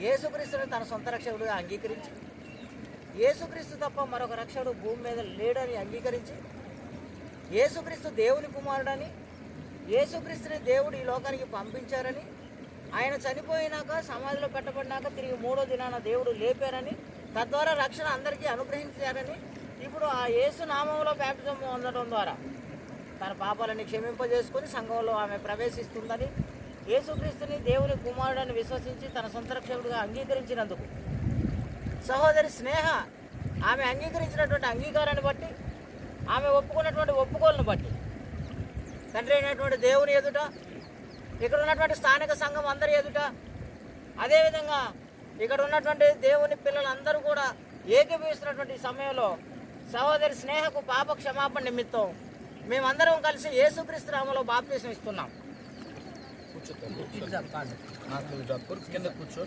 యేసుక్రీస్తుని తన సొంత రక్షకుడిగా అంగీకరించి యేసుక్రీస్తు తప్ప మరొక రక్షకుడు భూమి మీద లేడని అంగీకరించి యేసుక్రీస్తు దేవుని కుమారుడని యేసుక్రీస్తుని దేవుడు ఈ లోకానికి పంపించారని ఆయన చనిపోయినాక సమాధిలో పెట్టబడినాక తిరిగి మూడో దినాన దేవుడు లేపారని తద్వారా రక్షణ అందరికీ అనుగ్రహించారని ఇప్పుడు ఆ యేసు నామంలో బ్యాప్టిజం పొందడం ద్వారా తన పాపాలని క్షమింపజేసుకొని సంఘంలో ఆమె ప్రవేశిస్తుందని యేసుక్రీస్తుని దేవుని కుమారుడని విశ్వసించి తన సొంత రక్షకుడిగా అంగీకరించినందుకు. సహోదరి స్నేహ ఆమె అంగీకరించినటువంటి అంగీకారాన్ని బట్టి ఆమె ఒప్పుకున్నటువంటి ఒప్పుకోలను బట్టి తండ్రి అయినటువంటి దేవుని ఎదుట ఇక్కడ ఉన్నటువంటి స్థానిక సంఘం అందరి ఎదుట అదేవిధంగా ఇక్కడ ఉన్నటువంటి దేవుని పిల్లలందరూ కూడా ఏకీభవిస్తున్నటువంటి సమయంలో సహోదరి స్నేహకు పాప క్షమాపణ నిమిత్తం మేమందరం కలిసి యేసుక్రీస్తు రామలో బాప్తీసం ఇస్తున్నాం కూర్చో తల్లి. నాకు కింద కూర్చో